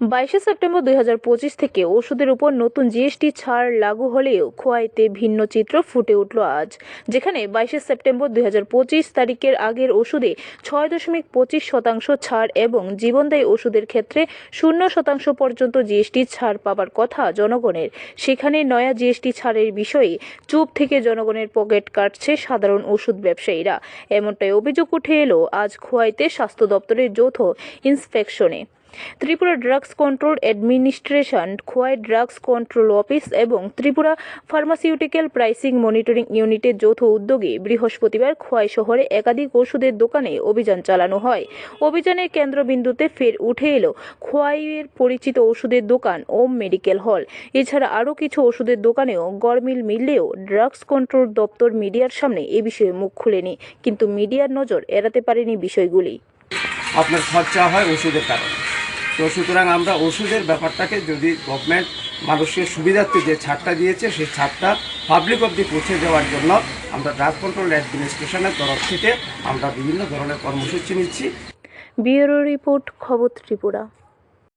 বাইশে সেপ্টেম্বর দুই হাজার পঁচিশ থেকে ওষুধের উপর নতুন জিএসটি ছাড় লাগু হলেও খোয়াইতে ভিন্ন চিত্র ফুটে উঠল আজ, যেখানে বাইশে সেপ্টেম্বর দুই হাজার পঁচিশ তারিখের আগের ওষুধে ছয় দশমিক পঁচিশ শতাংশ ছাড় এবং জীবনদায়ী ওষুধের ক্ষেত্রে শূন্য শতাংশ পর্যন্ত জিএসটি ছাড় পাবার কথা জনগণের। সেখানে নয়া জিএসটি ছাড়ের বিষয়ে চুপ থেকে জনগণের পকেট কাটছে সাধারণ ওষুধ ব্যবসায়ীরা। এমনটাই অভিযোগ উঠে এলো আজ খোয়াইতে স্বাস্থ্য দপ্তরের যৌথ ইন্সপেকশনে। Tripura drugs control administration, Khowai drugs control office এবং ত্রিপুরা ফার্মাসিউটিক্যাল প্রাইসিং মনিটরিং ইউনিটের যৌথ উদ্যোগে বৃহস্পতিবার খোয়াই শহরে একাধিক ওষুধের দোকানে অভিযান চালানো হয়। অভিযানের কেন্দ্রবিন্দুতে ফের উঠে এলো খোয়াইয়ের পরিচিত ওষুধের দোকান ওম মেডিকেল হল। এছাড়া আরও কিছু ওষুধের দোকানেও গরমিল মিললেও ড্রাগস কন্ট্রোল দপ্তর মিডিয়ার সামনে এ বিষয়ে মুখ খুলেনি, কিন্তু মিডিয়ার নজর এড়াতে পারেনি বিষয়গুলি। আপনার খরচা হয় ওষুধের কারণে। তো সুতরাং আমরা ওষুধের ব্যাপারটাকে যদি গভর্নমেন্ট মানুষের সুবিধার্থে যে ছাড়টা দিয়েছে, সেই ছাড়টা পাবলিক অবধি পৌঁছে দেওয়ার জন্য আমরা ড্রাগ কন্ট্রোল অ্যাডমিনিস্ট্রেশনের তরফ থেকে আমরা বিভিন্ন ধরনের কর্মসূচি নিচ্ছি। বিউরো রিপোর্ট, খবর ত্রিপুরা।